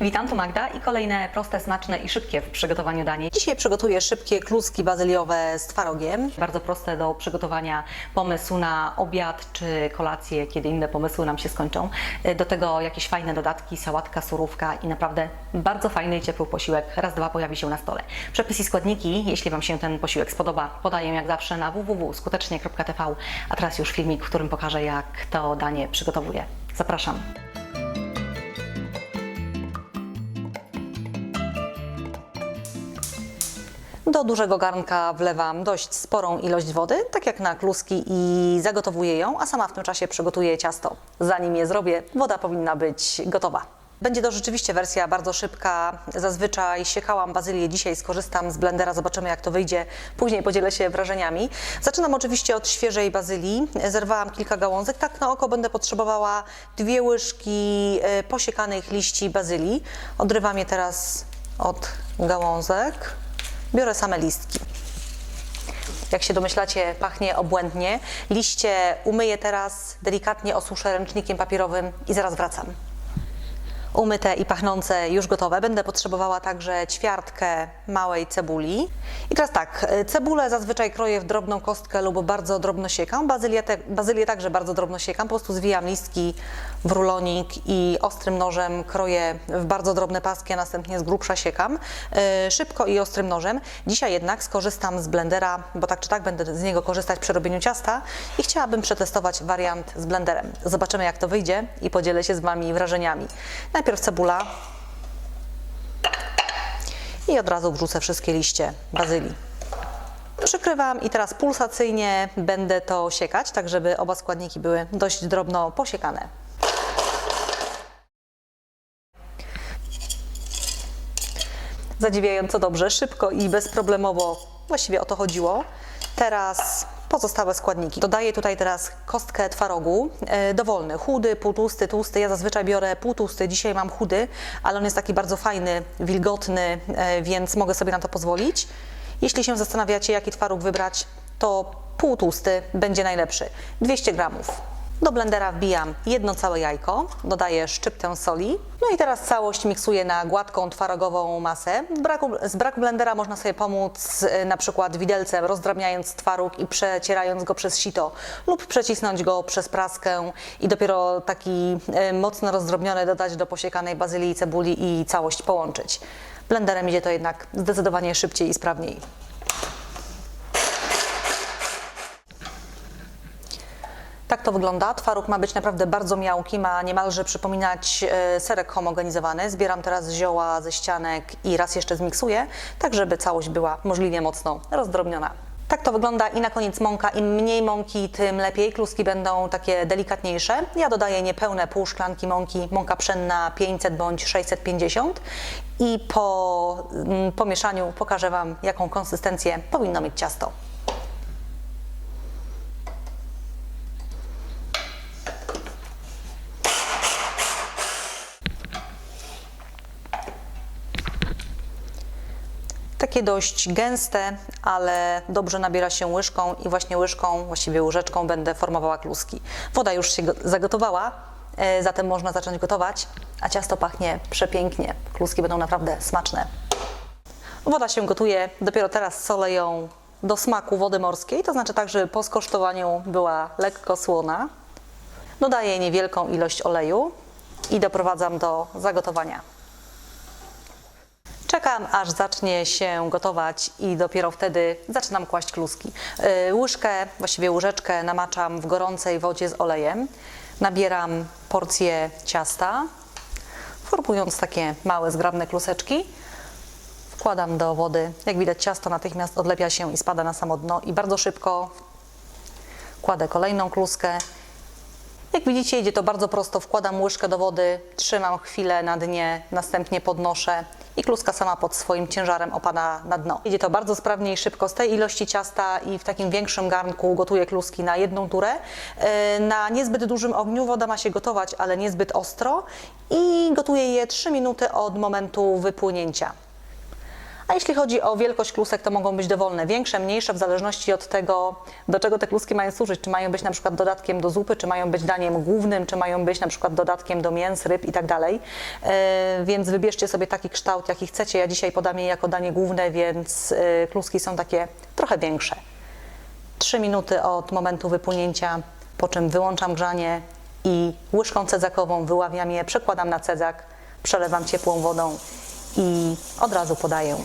Witam, tu Magda i kolejne proste, smaczne i szybkie w przygotowaniu danie. Dzisiaj przygotuję szybkie kluski bazyliowe z twarogiem. Bardzo proste do przygotowania pomysł na obiad czy kolację, kiedy inne pomysły nam się skończą. Do tego jakieś fajne dodatki, sałatka, surówka i naprawdę bardzo fajny i ciepły posiłek. Raz, dwa pojawi się na stole. Przepis i składniki, jeśli Wam się ten posiłek spodoba, podaję jak zawsze na www.skutecznie.tv. A teraz już filmik, w którym pokażę jak to danie przygotowuję. Zapraszam. Do dużego garnka wlewam dość sporą ilość wody, tak jak na kluski i zagotowuję ją, a sama w tym czasie przygotuję ciasto. Zanim je zrobię, woda powinna być gotowa. Będzie to rzeczywiście wersja bardzo szybka. Zazwyczaj siekałam bazylię, dzisiaj skorzystam z blendera, zobaczymy jak to wyjdzie. Później podzielę się wrażeniami. Zaczynam oczywiście od świeżej bazylii. Zerwałam kilka gałązek. Tak na oko będę potrzebowała dwie łyżki e, posiekanych liści bazylii. Odrywam je teraz od gałązek. Biorę same listki. Jak się domyślacie, pachnie obłędnie. Liście umyję teraz, delikatnie osuszę ręcznikiem papierowym i zaraz wracam. Umyte i pachnące, już gotowe. Będę potrzebowała także ćwiartkę małej cebuli. I teraz tak, cebulę zazwyczaj kroję w drobną kostkę lub bardzo drobno siekam. Bazylię, te, bazylię także bardzo drobno siekam. Po prostu zwijam listki w rulonik i ostrym nożem kroję w bardzo drobne paski, a następnie z grubsza siekam. E, Szybko i ostrym nożem. Dzisiaj jednak skorzystam z blendera, bo tak czy tak będę z niego korzystać przy robieniu ciasta i chciałabym przetestować wariant z blenderem. Zobaczymy jak to wyjdzie i podzielę się z Wami wrażeniami. Najpierw cebula i od razu wrzucę wszystkie liście bazylii. Przykrywam i teraz pulsacyjnie będę to siekać, tak żeby oba składniki były dość drobno posiekane. Zadziwiająco dobrze, szybko i bezproblemowo, właściwie o to chodziło. Teraz pozostałe składniki. Dodaję tutaj teraz kostkę twarogu, e, dowolny, chudy, półtłusty, tłusty. Ja zazwyczaj biorę półtłusty, dzisiaj mam chudy, ale on jest taki bardzo fajny, wilgotny, e, więc mogę sobie na to pozwolić. Jeśli się zastanawiacie, jaki twaróg wybrać, to półtłusty będzie najlepszy. 200 gramów. Do blendera wbijam jedno całe jajko, dodaję szczyptę soli, no i teraz całość miksuję na gładką, twarogową masę. Z braku, z braku blendera można sobie pomóc e, na przykład widelcem, rozdrabniając twaróg i przecierając go przez sito lub przecisnąć go przez praskę i dopiero taki e, mocno rozdrobniony dodać do posiekanej bazylii, cebuli i całość połączyć. Blenderem idzie to jednak zdecydowanie szybciej i sprawniej. Tak to wygląda. Twaróg ma być naprawdę bardzo miałki, ma niemalże przypominać e, serek homogenizowany. Zbieram teraz zioła ze ścianek i raz jeszcze zmiksuję, tak żeby całość była możliwie mocno rozdrobniona. Tak to wygląda i na koniec mąka. Im mniej mąki, tym lepiej. Kluski będą takie delikatniejsze. Ja dodaję niepełne pół szklanki mąki, mąka pszenna 500 bądź 650 i po mm, pomieszaniu pokażę Wam, jaką konsystencję powinno mieć ciasto. Takie dość gęste, ale dobrze nabiera się łyżką i właśnie łyżką, właściwie łyżeczką będę formowała kluski. Woda już się go- zagotowała, e, zatem można zacząć gotować, a ciasto pachnie przepięknie. Kluski będą naprawdę smaczne. Woda się gotuje, dopiero teraz solę ją do smaku wody morskiej, to znaczy tak, żeby po skosztowaniu była lekko słona. Dodaję niewielką ilość oleju i doprowadzam do zagotowania. Czekam, aż zacznie się gotować i dopiero wtedy zaczynam kłaść kluski. Yy, Łyżkę, właściwie łyżeczkę namaczam w gorącej wodzie z olejem. Nabieram porcję ciasta, formując takie małe, zgrabne kluseczki. Wkładam do wody. Jak widać, ciasto natychmiast odlepia się i spada na samo dno i bardzo szybko kładę kolejną kluskę. Jak widzicie, idzie to bardzo prosto. Wkładam łyżkę do wody, trzymam chwilę na dnie, następnie podnoszę i kluska sama pod swoim ciężarem opada na dno. Idzie to bardzo sprawnie i szybko. Z tej ilości ciasta i w takim większym garnku gotuję kluski na jedną turę. Yy, Na niezbyt dużym ogniu woda ma się gotować, ale niezbyt ostro i gotuję je 3 minuty od momentu wypłynięcia. A jeśli chodzi o wielkość klusek, to mogą być dowolne, większe, mniejsze, w zależności od tego, do czego te kluski mają służyć. Czy mają być na przykład dodatkiem do zupy, czy mają być daniem głównym, czy mają być na przykład dodatkiem do mięs, ryb i tak dalej. E, Więc wybierzcie sobie taki kształt, jaki chcecie. Ja dzisiaj podam je jako danie główne, więc e, kluski są takie trochę większe. 3 minuty od momentu wypłynięcia, po czym wyłączam grzanie i łyżką cedzakową wyławiam je, przekładam na cedzak, przelewam ciepłą wodą i od razu podaję.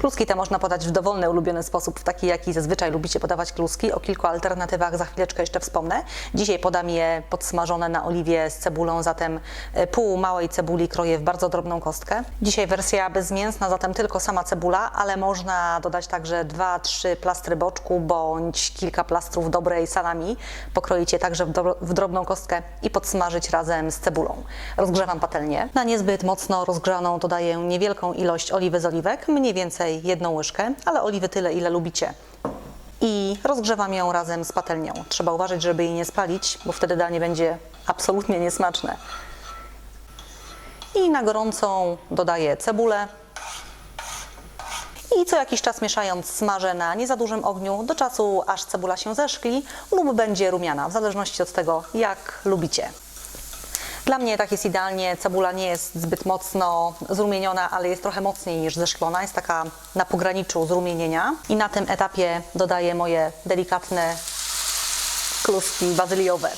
Kluski te można podać w dowolny, ulubiony sposób, w taki, jaki zazwyczaj lubicie podawać kluski. O kilku alternatywach za chwileczkę jeszcze wspomnę. Dzisiaj podam je podsmażone na oliwie z cebulą, zatem e, pół małej cebuli kroję w bardzo drobną kostkę. Dzisiaj wersja bezmięsna, zatem tylko sama cebula, ale można dodać także 2-3 plastry boczku bądź kilka plastrów dobrej salami. Pokroić je także w, drobną kostkę i podsmażyć razem z cebulą. Rozgrzewam patelnię. Na niezbyt mocno rozgrzaną dodaję niewielką ilość oliwy z oliwek, mniej więcej jedną łyżkę, ale oliwy tyle, ile lubicie. I rozgrzewam ją razem z patelnią. Trzeba uważać, żeby jej nie spalić, bo wtedy danie będzie absolutnie niesmaczne. I na gorącą dodaję cebulę. I co jakiś czas mieszając smażę na nie za dużym ogniu do czasu aż cebula się zeszkli lub będzie rumiana, w zależności od tego jak lubicie. Dla mnie tak jest idealnie. Cebula nie jest zbyt mocno zrumieniona, ale jest trochę mocniej niż zeszklona. Jest taka na pograniczu zrumienienia. I na tym etapie dodaję moje delikatne kluski bazyliowe.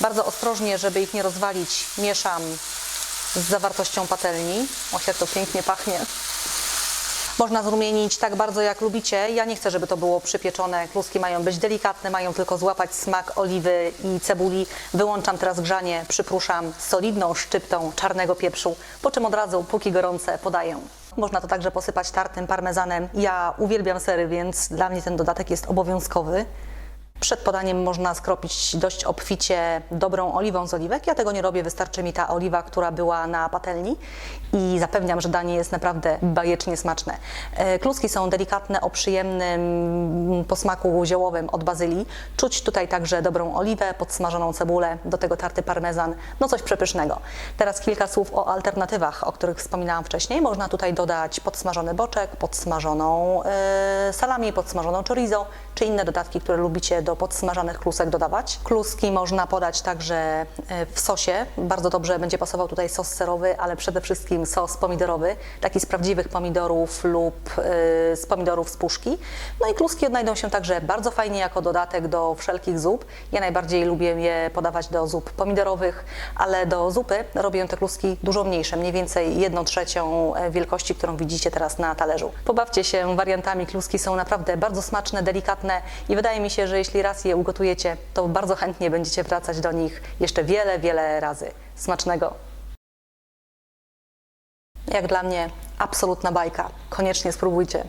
Bardzo ostrożnie, żeby ich nie rozwalić, mieszam z zawartością patelni. O, jak to pięknie pachnie. Można zrumienić tak bardzo jak lubicie. Ja nie chcę, żeby to było przypieczone. Kluski mają być delikatne, mają tylko złapać smak oliwy i cebuli. Wyłączam teraz grzanie, przypruszam solidną szczyptą czarnego pieprzu, po czym od razu, póki gorące, podaję. Można to także posypać tartym parmezanem. Ja uwielbiam sery, więc dla mnie ten dodatek jest obowiązkowy. Przed podaniem można skropić dość obficie dobrą oliwą z oliwek. Ja tego nie robię, wystarczy mi ta oliwa, która była na patelni i zapewniam, że danie jest naprawdę bajecznie smaczne. E, Kluski są delikatne, o przyjemnym posmaku ziołowym od bazylii. Czuć tutaj także dobrą oliwę, podsmażoną cebulę, do tego tarty parmezan, no coś przepysznego. Teraz kilka słów o alternatywach, o których wspominałam wcześniej. Można tutaj dodać podsmażony boczek, podsmażoną e, salami, podsmażoną chorizo, czy inne dodatki, które lubicie do podsmażanych klusek dodawać. Kluski można podać także e, w sosie. Bardzo dobrze będzie pasował tutaj sos serowy, ale przede wszystkim sos pomidorowy, taki z prawdziwych pomidorów lub e, z pomidorów z puszki. No i kluski odnajdą się także bardzo fajnie jako dodatek do wszelkich zup. Ja najbardziej lubię je podawać do zup pomidorowych, ale do zupy robię te kluski dużo mniejsze, mniej więcej 1 trzecią e, wielkości, którą widzicie teraz na talerzu. Pobawcie się wariantami, kluski są naprawdę bardzo smaczne, delikatne i wydaje mi się, że jeśli raz je ugotujecie, to bardzo chętnie będziecie wracać do nich jeszcze wiele, wiele razy. Smacznego! Jak dla mnie absolutna bajka. Koniecznie spróbujcie.